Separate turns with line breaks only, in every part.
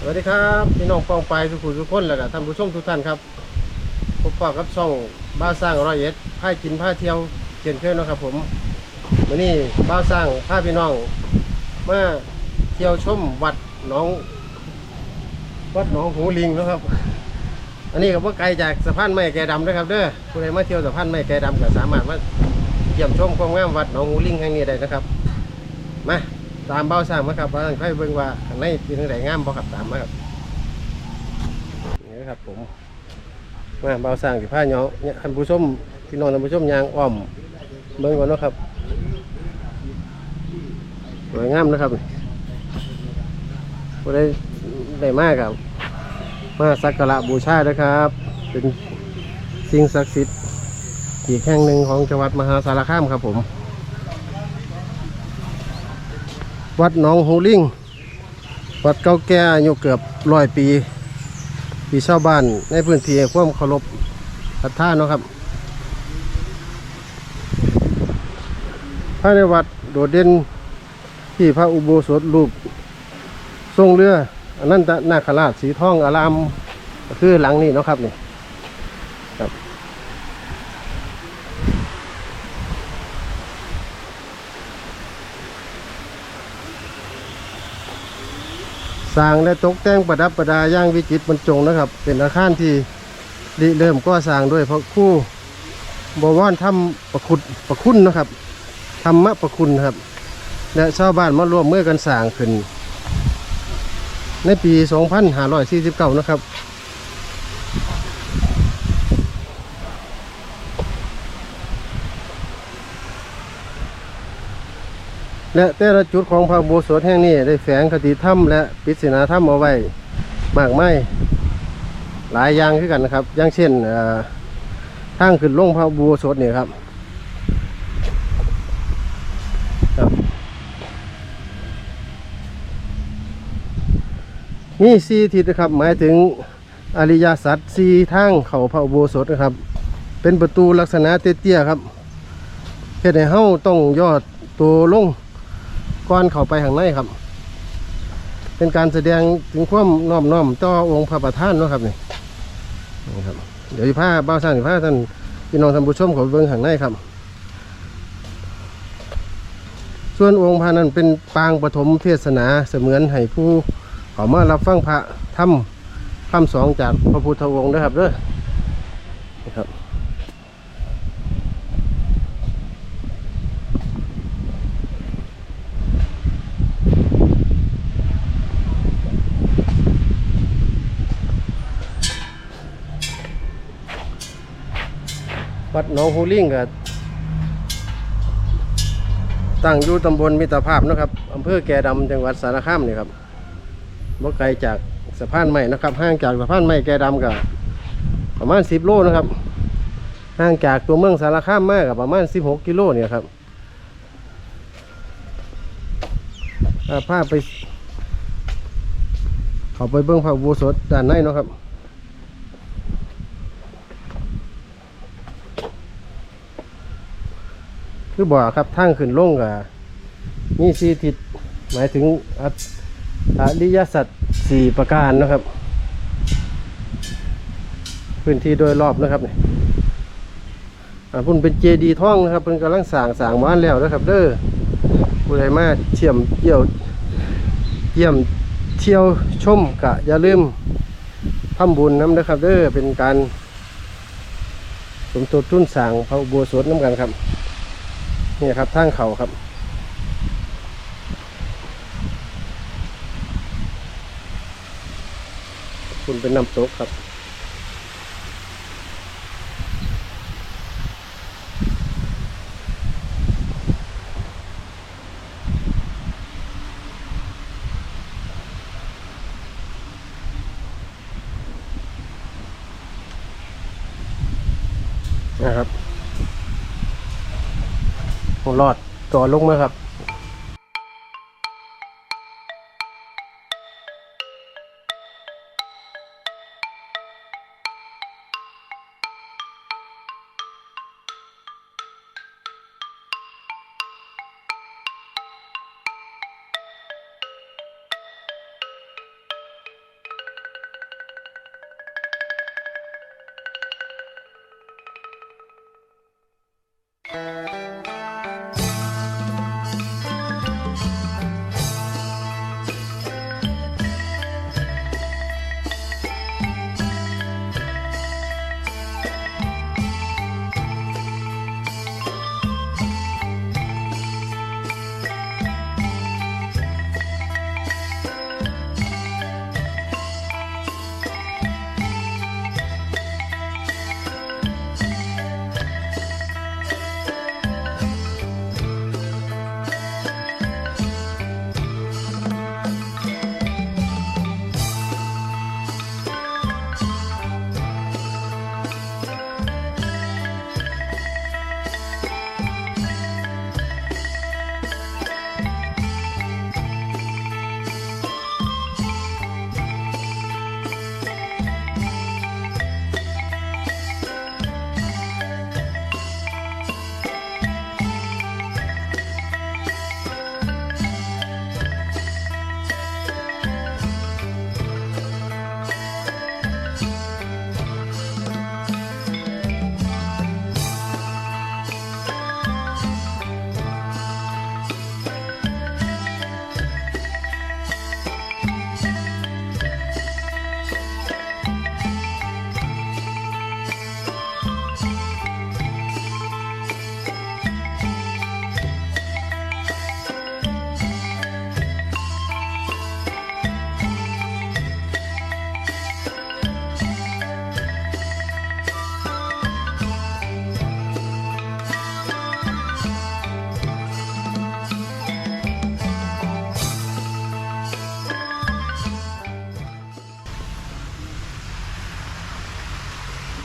สวัสดีครับพี่น้องปองไปทุกคนทุกคนแล้วก็ท่านผู้ชมทุกท่านครับพบปะกับช่องบ้าสร้างร้อยเอ็ดพากินพาเที่ยวเช่นเคยเนะครับ ผมวันนี้บ้าสร้างพาพี่น้องมาเที่ยวชมวัดหนอง วัดหนองหูลิงนะครับ อันนี้ก็บ่ไกลจากสะพานไม้แก่ดำนะครับเด้อผู้ใดมาเที่ยวสะพานไม้แก่ดำก็สามารถมาเยี่ยมชมความงามวัดหนองหูลิงแห่งนี้ได้นะครับมา ตามเบ้าสร้างมาครับว่าให้เบิ่งว่าข้างในเป็นจังไดงามบ่ครับตามมาครับนี่นะครับผมมาเบ้าสร้างสิพาเนาะเนี่ยท่านผู้ชมพี่น้องท่านผู้ชมยางอ้อมเบิ่งก่อนเนาะครับสวยงามนะครับผู้ใดได้มากครับ มาสักการะบูชานะครับ เป็นสิ่งศักดิ์สิทธิ์อีกแห่งหนึ่งของจังหวัดมหาสารคามครับผม วัดหนองหูลิงวัดเก่าแก่อายุเกือบร้อยปีปีชาวบ้านในพื้นที่ความเคารพศรัทธาเนาะครับภายในวัดโดดเด่นที่พระอุโบสถรูปทรงเรืออันนั้นตะนาคราชสีทองอารามคือหลังนี้เนาะครับนี่ สร้างและตกแต่งประดับประดาอย่างวิจิตรบรรจงนะครับ เป็นอาคารที่ริเริ่มก่อสร้างด้วยพระคู่บวรทำประคุณประคุณนะครับธรรมะประคุณครับ และชาวบ้านมาร่วมมือกันสร้างขึ้น ในปี 2549 นะครับ และแต่ละจุดของพระโบสถแห่งนี้ได้แฝงคติธรรมและปริศนาธรรมเอาไว้มากมายหลายอย่างคือกันนะครับ อย่างเช่นเอ่อทางขึ้นลงพระโบสถเนี่ยครับครับมีสี่ทิศนะครับ หมายถึงอริยสัจสี่ทางเขาพระอุโบสถนะครับ เป็นประตูลักษณะเตี้ยๆครับเฮ็ดให้เฮาต้องยอดตัวลง ก่อนเข้าไปข้างในครับ เป็นการแสดงถึงความน้อมน้อมต่อองค์พระประธานเนาะครับนี่นี่ครับเดี๋ยวสิพาบ้าวสร้างสิพาท่านพี่น้องท่านผู้ชมขอเบิ่งข้างในครับ ส่วนองค์พระนั้นเป็นปางปฐมเทศนาเสมือนให้ผู้เขามารับฟังพระธรรมคำสองจากพระพุทธองค์นะครับเด้อนะครับ วัดหนองฮูลิงกับตั้งอยู่ตำบลมิตรภาพนะครับอำเภอแก่ดำจังหวัดสารคามนี่ครับบ่ไกลจากสะพานใหม่นะครับ ห่างจากสะพานใหม่แกดำกับประมาณ10โลนะครับ ห่างจากตัวเมืองสารคามมากกับประมาณ16กิโลเนี่ยครับอ่าพาไป เขาไปเบิ้งพระอุโบสถด้านในนะครับ คือบ่อครับทางขึ้นลงกับมีสีทิศหมายถึงอริยสัจสี่ประการนะครับ พื้นที่โดยรอบนะครับนี่อ่าพุ่นเป็นเจดีท่องนะครับเป็นกำลังสางสางบ้านแล้วนะครับ เด้อผู้ใดมาเที่ยมเที่ยวเยี่ยมเที่ยวชมกะอย่าลืมทำบุญน้ำนะครับ เด้อเป็นการสมทบทุนสร้างพระอุโบสถน้ำกันครับ นี่ครับทางเขาครับ คุณเป็นน้ำตกครับนะครับ ต่อลงมาครับ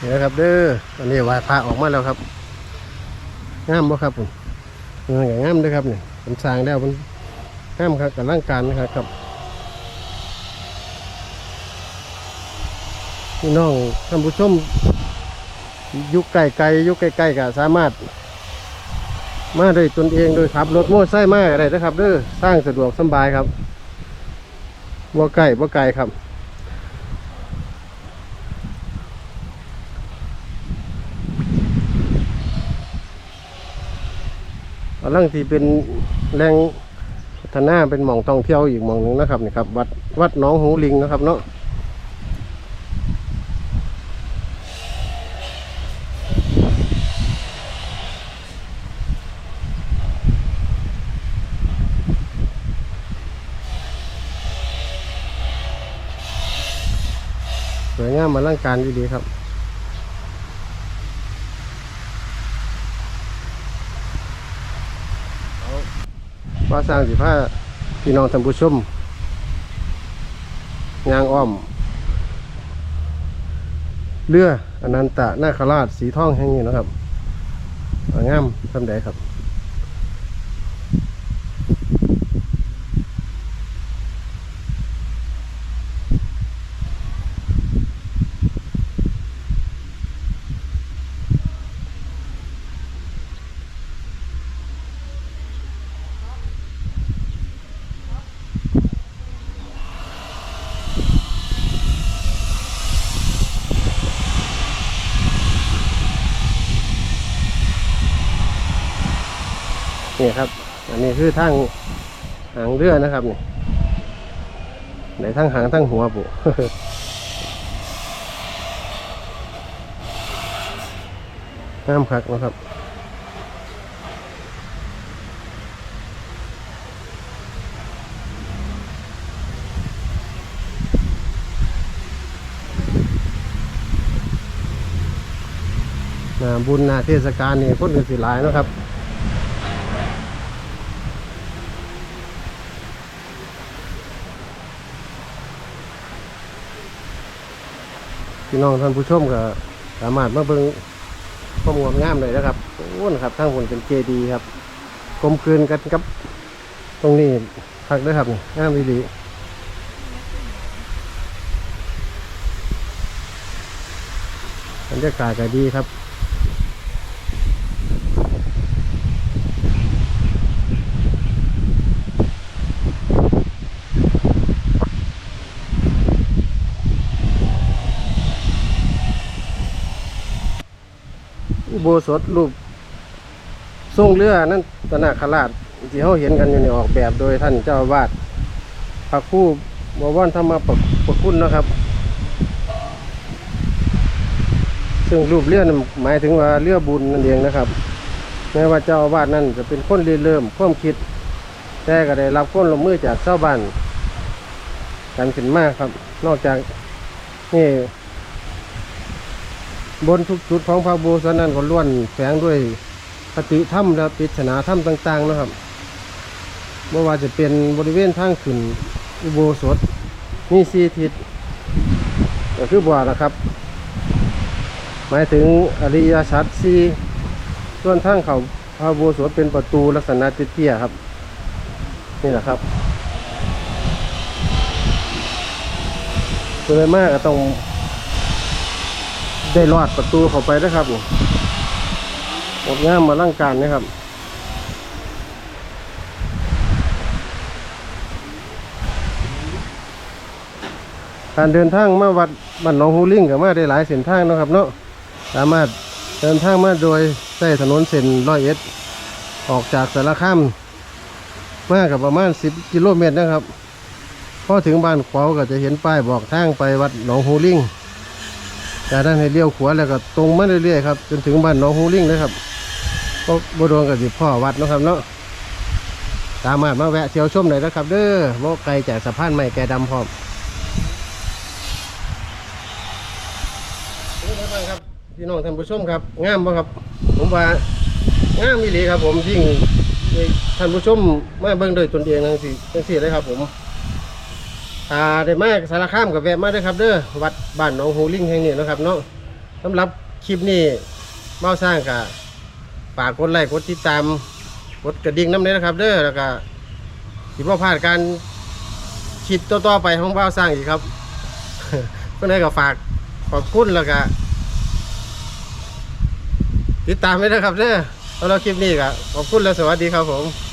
นี่นะครับเด้อตอนนี้วายพระออกมาแล้วครับงามบ่ครับผมเอองามเด้อครับเนี่ยผมสร้างแล้วมันงามครับกับร่างการนะครับครับพี่น้องท่านผู้ชมยุคไกลไกลๆยุคใกล้ๆก็สามารถ มาด้วยตนเองโดยขับรถโม่ไส้มาอะไรนะครับเด้อสร้างสะดวกสบายครับบ่ไกลบ่ไกลครับ กำลังที่เป็นแรงพัฒนาเป็นหม่องท่องเที่ยวอีกหม่องหนึ่งนะครับนี่ครับวัดวัดน้องหูลิงนะครับเนาะสวยงามมาร่างการดีๆครับ ว่าสร้างสิผ้าพี่น้องท่านผู้ชมยางอ้อม เรืออนันตะนาคราชสีทองแห่งนี้นะครับงามทำได้ครับ นี่ครับ อันนี้คือทางหางเรือนะครับนี่ในทั้งหางทั้งหัวปุงามคักนะครับหนาบุญนาเทศกาลนี่คนก็สิหลายนะครับ พี่น้องท่านผู้ชมก็สามารถมาเบิ่งความงดงามเลยนะครับโอ้นะครับทั้งผลเป็นเจดีครับกลมกลืนกันกับ ตรงนี้พักได้ครับนี่งามดีบรรยากาศก็ดีครับ สถรูปทรงเรือนั่นตนาคราชที่เขาเห็นกันอยู่ในออกแบบโดยท่านเจ้าวาดพระคู่บวรธรรมประประคุณนะครับ ซึ่งรูปเรือนั้นหมายถึงว่าเรือบุญนั่นเองนะครับแม้ว่าเจ้าวาสนั่นจะเป็นคนริเริ่มความคิด แต่ก็ได้รับคนลงมือจากชาวบ้านกันขึ้นมากครับ นอกจากนี่ บนทุกจุดของพระโบสถนั้นก็ล้วนแฝงด้วยคติธรรมและปริศนาธรรมต่าง ๆ นะครับเมื่ว่าจะเป็นบริเวณทางขึ้นอุโบสถมีสีทิศก็คือบ่านะครับ หมายถึงอริยสัจสีส่วนทางเขาพระโบสถเป็นประตูลักษณะเตี้ยๆครับ นี่แหละครับโดยมากก็ต้อง ได้รอดประตูเข้าไปนะครับนี่งดงามมาร่างการนะครับการเดินทางมาวัดบ้านหนองฮูลิงกับมาได้หลายเส้นทางนะครับ เนาะสามารถเดินทางมาโดยใช้ถนนเส้นร้อยเอ็ดออกจากสารคามมากับประมาณ 10 กิโลเมตรนะครับพอถึงบ้านขวาวก็จะเห็นป้ายบอกทางไปวัดหนองฮูลิง จากนั้นให้เลี้ยวขวาแล้วก็ตรงมาเรื่อยๆครับจนถึงบ้านหน้องฮูลิงเลยครับก็บโดนกับสิพ่อวัดนะครับเนาะสามารถมาแวะเที่ยวชมได้นะครับ เด้อบ่ไกลจากสะพานใหม่แกดำพร้อมครับพี่น้องท่านผู้ชมครับงามบ่ครับ ผมว่างามอีหลีครับ ผมยิ่งท่านผู้ชมมาเบิ่งด้วยตนเองจังซี่จังซี่เลยครับผม อ่าได้มากสารคามกับแวะมาด้อครับเด้อวัดบ้านหนองหูลิงแห่งนี้นะครับเนาะสำหรับคลิปนี้เบ้าสร้างกะฝากกดไลค์กดติดตามกดกระดิ่งน้ำเลยนะครับ เด้อแล้วก็สิบ่พลาดการคิดต่อๆไปของเบ้าสร้างอีกครับเพื่อนก็ฝากขอบคุณแล้วก็ติดตามไว้นะครับเด้อสำหรับคลิปนี้ก็ขอบคุณและสวัสดีครับผม